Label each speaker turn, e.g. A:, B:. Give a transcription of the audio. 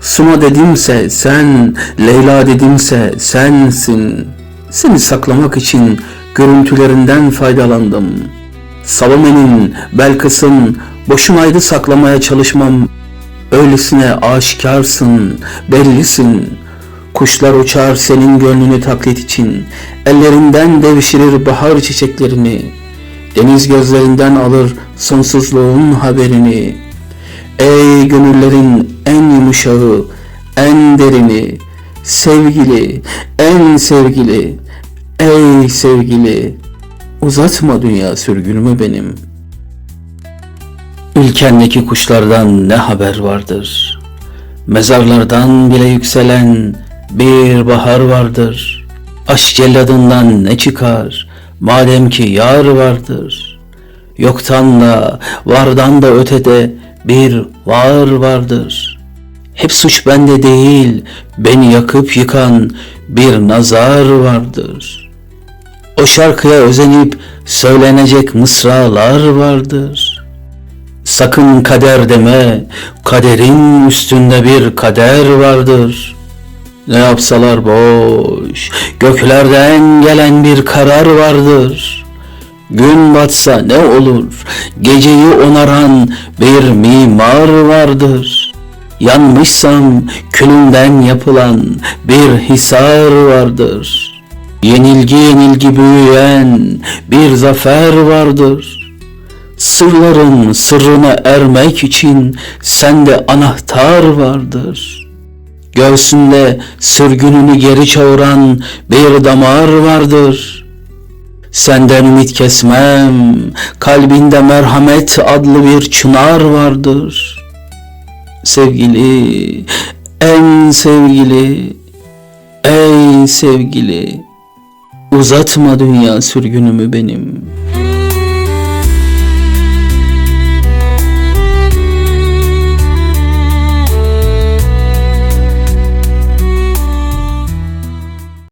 A: Suna dedimse sen, Leyla dedimse sensin. Seni saklamak için görüntülerinden faydalandım. Salome'nin, Belkıs'ın boşunaydı saklamaya çalışmam. Öylesine aşikarsın, bellisin. Kuşlar uçar senin gönlünü taklit için. Ellerinden devşirir bahar çiçeklerini. Deniz gözlerinden alır sonsuzluğun haberini. Ey gönüllerin en yumuşağı, en derini, sevgili, en sevgili, ey sevgili, uzatma dünya sürgünümü benim. Ülkendeki kuşlardan ne haber vardır? Mezarlardan bile yükselen bir bahar vardır. Aşk celladından ne çıkar? Madem ki yar vardır. Yoktan da vardan da ötede bir var vardır. Hep suç bende değil, beni yakıp yıkan bir nazar vardır. O şarkıya özenip söylenecek mısralar vardır. Sakın kader deme, kaderin üstünde bir kader vardır.'' Ne yapsalar boş, göklerden gelen bir karar vardır. Gün batsa ne olur, geceyi onaran bir mimar vardır. Yanmışsam külünden yapılan bir hisar vardır. Yenilgi yenilgi büyüyen bir zafer vardır. Sırların sırrına ermek için sende anahtar vardır.'' Göğsünde sürgününü geri çağıran bir damar vardır. Senden ümit kesmem, kalbinde merhamet adlı bir çınar vardır. Sevgili, en sevgili, ey sevgili, uzatma dünya sürgünümü benim.''